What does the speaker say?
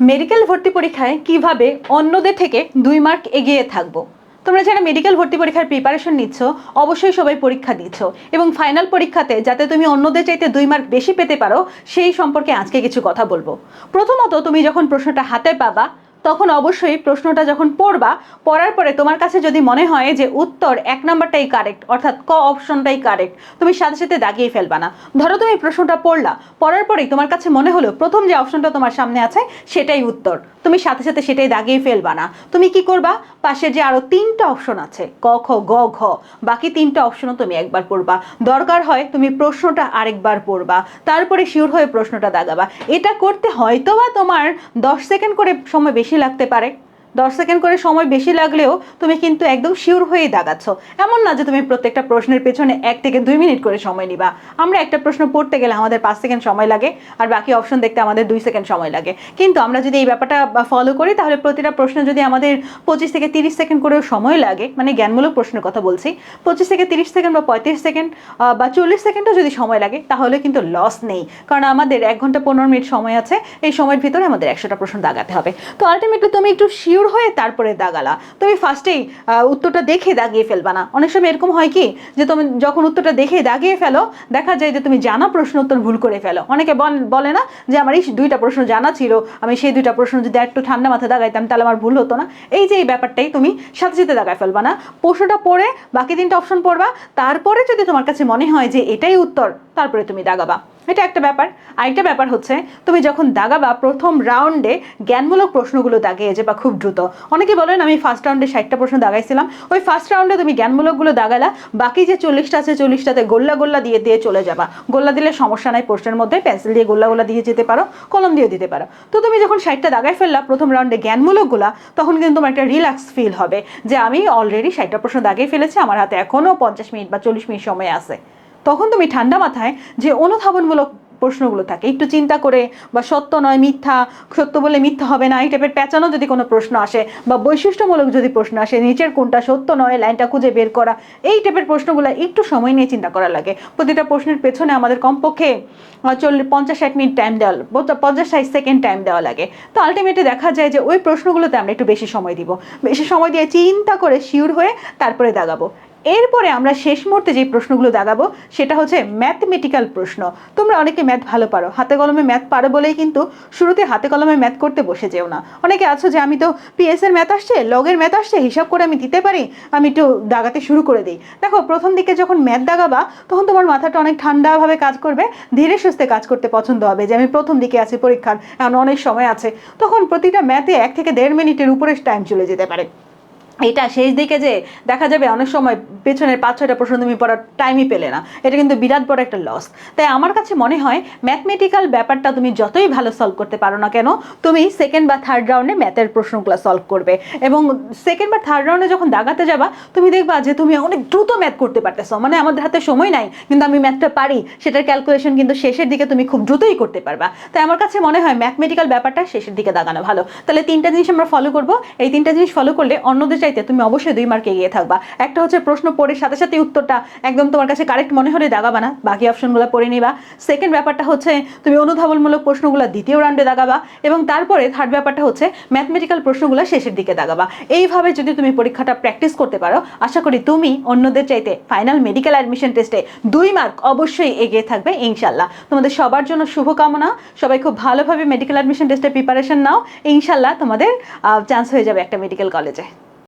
Medical ভর্তি পরীক্ষায় কীভাবে অন্যদের থেকে দুই মার্ক এগিয়ে থাকব? তোমরা যারা মেডিকেল ভর্তি পরীক্ষার প্রিপারেশন নিচ্ছ, অবশ্যই সবাই পরীক্ষা দিচ্ছ। এবং ফাইনাল পরীক্ষাতে যাতে তুমি অন্যদের চাইতে দুই মার্ক বেশি পেতে পারো, সেই সম্পর্কে আজকে কিছু কথা বলব। প্রথমত তুমি যখন প্রশ্নটা হাতে পাবা তখন অবশ্যই প্রশ্নটা যখন পড়বা, পড়ার পরে তোমার কাছে যদি মনে হয় যে উত্তর এক নাম্বারটাই কারেক্ট অর্থাৎ ক অপশনটাই কারেক্ট তুমি সাথে সাথে দাগিয়ে ফেলবা না। ধরো তুমি প্রশ্নটা পড়লা, পড়ার পরেই তোমার কাছে মনে হলো প্রথম যে অপশনটা তোমার সামনে আছে সেটাই উত্তর, তুমি সাথে সাথে সেটাই দাগিয়ে ফেলবা না। তুমি কি করবা? পাশে যে আরও তিনটা অপশন আছে, ক, খ, গ, ঘ, বাকি তিনটা অপশনও তুমি একবার পড়বা। দরকার হয় তুমি প্রশ্নটা আরেকবার পড়বা, তারপরে শিওর হয়ে প্রশ্নটা দাগাবা। এটা করতে হয়তোবা তোমার দশ সেকেন্ড করে সময় বেশি লাগতে পারে। দশ সেকেন্ড করে সময় বেশি লাগলেও তুমি কিন্তু একদম শিওর হয়েই দাগাচ্ছ। এমন না যে তুমি প্রত্যেকটা প্রশ্নের পেছনে এক থেকে দুই মিনিট করে সময় নিবা। আমরা একটা প্রশ্ন পড়তে গেলে আমাদের পাঁচ সেকেন্ড সময় লাগে আর বাকি অপশন দেখতে আমাদের দুই সেকেন্ড সময় লাগে। কিন্তু আমরা যদি এই ব্যাপারটা ফলো করি, তাহলে প্রতিটা প্রশ্ন যদি আমাদের পঁচিশ থেকে তিরিশ সেকেন্ড করেও সময় লাগে মানে জ্ঞানমূলক প্রশ্নের কথা বলছি, পঁচিশ থেকে তিরিশ সেকেন্ড বা পঁয়ত্রিশ সেকেন্ড বা চল্লিশ সেকেন্ডও যদি সময় লাগে, তাহলে কিন্তু লস নেই। কারণ আমাদের এক ঘণ্টা পনেরো মিনিট সময় আছে, এই সময়ের ভিতরে আমাদের একশোটা প্রশ্ন দাগাতে হবে। তো আলটিমেটলি তুমি একটু শিওর হয়ে তারপরে দাগালা। তুমি ফার্স্টেই উত্তরটা দেখে দাগিয়ে ফেলবা না। অনেক সময় এরকম হয় কি, যে তুমি যখন উত্তরটা দেখে দাগিয়ে ফেলো, দেখা যায় যে তুমি জানা প্রশ্ন উত্তর ভুল করে ফেলো। অনেকে বলে না যে আমার এই দুইটা প্রশ্ন জানা ছিল, আমি সেই দুইটা প্রশ্ন যদি একটু ঠান্ডা মাথায় দাগাইতাম, তাহলে আমার ভুল হতো না। এই যে এই ব্যাপারটাই তুমি সাথে সাথে দাগায় ফেলবা না। প্রশ্নটা পড়ে, বাকি তিনটা অপশন পড়বা। তারপরে যদি তোমার কাছে মনে হয় যে এটাই উত্তর, তারপরে তুমি দাগাবা। এটা একটা ব্যাপার। আরেকটা ব্যাপার হচ্ছে, তুমি যখন দাগাবা, প্রথম রাউন্ডে জ্ঞানমূলক প্রশ্নগুলো দাগিয়ে যে বা খুব দ্রুত। অনেকে বলেন, আমি ফার্স্ট রাউন্ডে ষাটটা প্রশ্ন দাগাইছিলাম। ওই ফার্স্ট রাউন্ডে তুমি জ্ঞানমূলকগুলো দাগালা বাকি যে চল্লিশটা আছে, চল্লিশটাতে গোল্লা গোল্লা দিয়ে দিয়ে চলে যাবা। গোল্লা দিলে সমস্যা নাই, প্রশ্নের মধ্যে পেন্সিল দিয়ে গোল্লা গোল্লা দিয়ে যেতে পারো, কলম দিয়ে দিতে পারো। তো তুমি যখন ষাটটা দাগাই ফেললা, প্রথম রাউন্ডে জ্ঞানমূলকগুলা, তখন কিন্তু তোমার একটা রিল্যাক্স ফিল হবে যে, আমি অলরেডি ষাটটা প্রশ্ন দাগিয়ে ফেলেছি, আমার হাতে এখনও পঞ্চাশ মিনিট বা চল্লিশ মিনিট সময় আছে। তখন তুমি ঠান্ডা মাথায় যে অনুধাবনমূলক প্রশ্নগুলো থাকে। একটু চিন্তা করে বা সত্য নয়, মিথ্যা, সত্য বলে মিথ্যা হবে না, এই টাইপের পেঁচানো যদি কোনো প্রশ্ন আসে বা বৈশিষ্ট্যমূলক যদি প্রশ্ন আসে, নিচের কোনটা সত্য নয়, লাইনটা খুঁজে বের করা, এই টাইপের প্রশ্নগুলো একটু সময় নিয়ে চিন্তা করা লাগে। প্রতিটা প্রশ্নের পেছনে আমাদের কমপক্ষে চল্লিশ পঞ্চাশ ষাট মিনিট টাইম দেওয়া পঞ্চাশ ষাট সেকেন্ড টাইম দেওয়া লাগে। তো আলটিমেটলি দেখা যায় যে ওই প্রশ্নগুলোতে আমরা একটু বেশি সময় দিব। বেশি সময় দিয়ে চিন্তা করে শিওর হয়ে তারপরে দাগাবো। এরপরে আমরা শেষ মুহূর্তে যে প্রশ্নগুলো দাগাবো, সেটা হচ্ছে ম্যাথমেটিক্যাল প্রশ্ন। তোমরা অনেকে ম্যাথ ভালো পারো, হাতে কলমে ম্যাথ পারো বলেই কিন্তু শুরুতে হাতে কলমে ম্যাথ করতে বসে যেও না। অনেকে আছো যে আমি তো পিএস এর ম্যাথ আসছে লগের ম্যাথ আসছে, হিসাব করে আমি দিতে পারি, আমি একটু দাগাতে শুরু করে দিই। দেখো, প্রথম দিকে যখন ম্যাথ দাগাবা, তখন তোমার মাথাটা অনেক ঠান্ডাভাবে কাজ করবে, ধীরে সুস্থে কাজ করতে পছন্দ হবে যে আমি প্রথম দিকে আছি পরীক্ষার, এখন অনেক সময় আছে। তখন প্রতিটা ম্যাথে এক থেকে দেড় মিনিটের উপরে টাইম চলে যেতে পারে। এটা শেষ দিকে যে দেখা যাবে অনেক সময় পেছনের পাঁচ ছয়টা প্রশ্ন তুমি পড়ার টাইমই পেলে না। এটা কিন্তু বিরাট বড় একটা লস তাই আমার কাছে মনে হয় ম্যাথমেটিক্যাল ব্যাপারটা তুমি যতই ভালো সলভ করতে পারো না কেন, তুমি সেকেন্ড বা থার্ড রাউন্ডে ম্যাথের প্রশ্নগুলো সলভ করবে। এবং সেকেন্ড বা থার্ড রাউন্ডে যখন দাগাতে যাবা, তুমি দেখবা যে তুমি অনেক দ্রুত ম্যাথ করতে পারতেছো। মানে আমাদের হাতে সময় নাই, কিন্তু আমি ম্যাথটা পারি, সেটার ক্যালকুলেশন কিন্তু শেষের দিকে তুমি খুব দ্রুতই করতে পারবা। তাই আমার কাছে মনে হয় ম্যাথমেটিক্যাল ব্যাপারটা শেষের দিকে দাগানো ভালো। তাহলে তিনটা জিনিস আমরা ফলো করব। এই তিনটা জিনিস ফলো করলে অন্যদের চাইতে তুমি অবশ্যই দুই মার্কে এগিয়ে থাকবা। একটা হচ্ছে প্রশ্ন পড়ে, সাথে সাথে উত্তরটা একদম তোমার কাছে কারেক্ট মনে হলে দাগাবা না, বাকি অপশনগুলো পড়ে নিবা। সেকেন্ড ব্যাপারটা হচ্ছে, তুমি অনুধাবনমূলক প্রশ্নগুলো দ্বিতীয় রাউন্ডে দাগাবা এবং তারপরে থার্ড ব্যাপারটা হচ্ছে ম্যাথমেটিক্যাল প্রশ্নগুলো শেষের দিকে দাগাবা। এইভাবে যদি তুমি পরীক্ষাটা প্র্যাকটিস করতে পারো, আশা করি তুমি অন্যদের চাইতে ফাইনাল মেডিকেল অ্যাডমিশন টেস্টে দুই মার্ক অবশ্যই এগিয়ে থাকবে, ইনশাল্লাহ। তোমাদের সবার জন্য শুভকামনা। সবাই খুব ভালোভাবে মেডিকেল অ্যাডমিশন টেস্টের প্রিপারেশন নাও। ইনশাল্লাহ তোমাদের চান্স হয়ে যাবে একটা মেডিকেল কলেজে